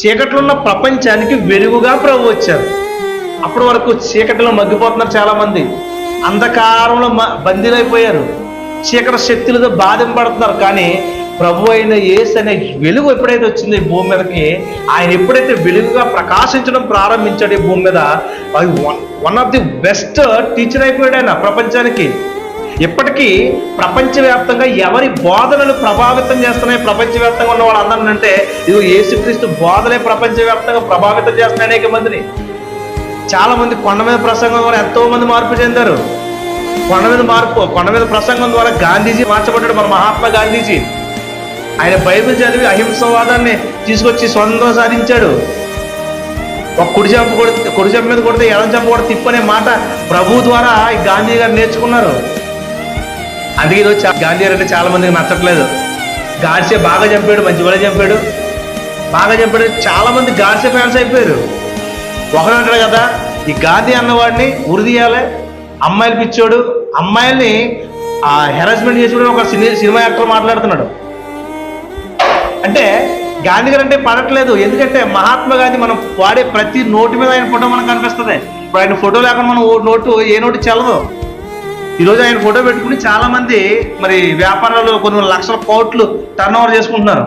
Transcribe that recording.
చీకట్లో ఉన్న ప్రపంచానికి వెలుగుగా ప్రభు వచ్చారు. అప్పటి వరకు చీకటిలో మగ్గిపోతున్నారు చాలా మంది అంధకారంలో బందీలైపోయారు. చీకటి శక్తులతో బాధింపడుతున్నారు. కానీ ప్రభు అయిన ఏసు అనే వెలుగు ఎప్పుడైతే వచ్చింది ఈ భూమి మీదకి ఆయన ఎప్పుడైతే వెలుగుగా ప్రకాశించడం ప్రారంభించాడు ఈ భూమి మీద one of the best teacher అయిపోయాడు ఆయన ప్రపంచానికి. ఇప్పటికీ ప్రపంచవ్యాప్తంగా ఎవరి బోధనలు ప్రభావితం చేస్తున్నాయి ప్రపంచవ్యాప్తంగా ఉన్న వాళ్ళందరినీ అంటే ఇది యేసుక్రీస్తు బోధలే ప్రపంచవ్యాప్తంగా ప్రభావితం చేస్తున్నాయి అనేక మందిని. చాలా మంది కొండ మీద ప్రసంగం ద్వారా ఎంతో మంది మార్పు చెందారు. కొండ మీద మార్పు కొండ మీద ప్రసంగం ద్వారా గాంధీజీ మార్చబడ్డాడు మన మహాత్మా గాంధీజీ. ఆయన బైబిల్ చదివి అహింసవాదాన్ని తీసుకొచ్చి స్వంతం సాధించాడు. ఒక కుడి చెంప కొడితే కుడి చెంప మీద కొడితే ఎడం చెంప కూడా తిప్పనే మాట ప్రభు ద్వారా ఈ గాంధీ గారు నేర్చుకున్నారు. అందుకే ఈరోజు గాంధీ గారు అంటే చాలా మందికి నచ్చట్లేదు. గాడ్సే బాగా చంపాడు మంచి వాళ్ళే చంపాడు. బాగా చంపాడు చాలా మంది గాడ్సే ఫ్యాన్స్ అయిపోయారు. ఒకడు అంటాడు కదా ఈ గాంధీ అన్నవాడిని ఉరిదీయాలి అమ్మాయిలు పిచ్చోడు అమ్మాయిల్ని ఆ హెరాస్మెంట్ చేసి ఒక సినీ సినిమా యాక్టర్ మాట్లాడుతున్నాడు. అంటే గాంధీ గారు అంటే పడట్లేదు. ఎందుకంటే మహాత్మా గాంధీ మనం వాడే ప్రతి నోటి మీద ఆయన ఫోటో మనకు కనిపిస్తుంది. ఇప్పుడు ఆయన ఫోటో లేకుండా మనం నోటు ఏ నోటు చల్లదు ఈరోజు ఆయన ఫోటో పెట్టుకుని చాలా మంది మరి వ్యాపారాలు కొన్ని లక్షల కోట్లు టర్న్ ఓవర్ చేసుకుంటున్నారు.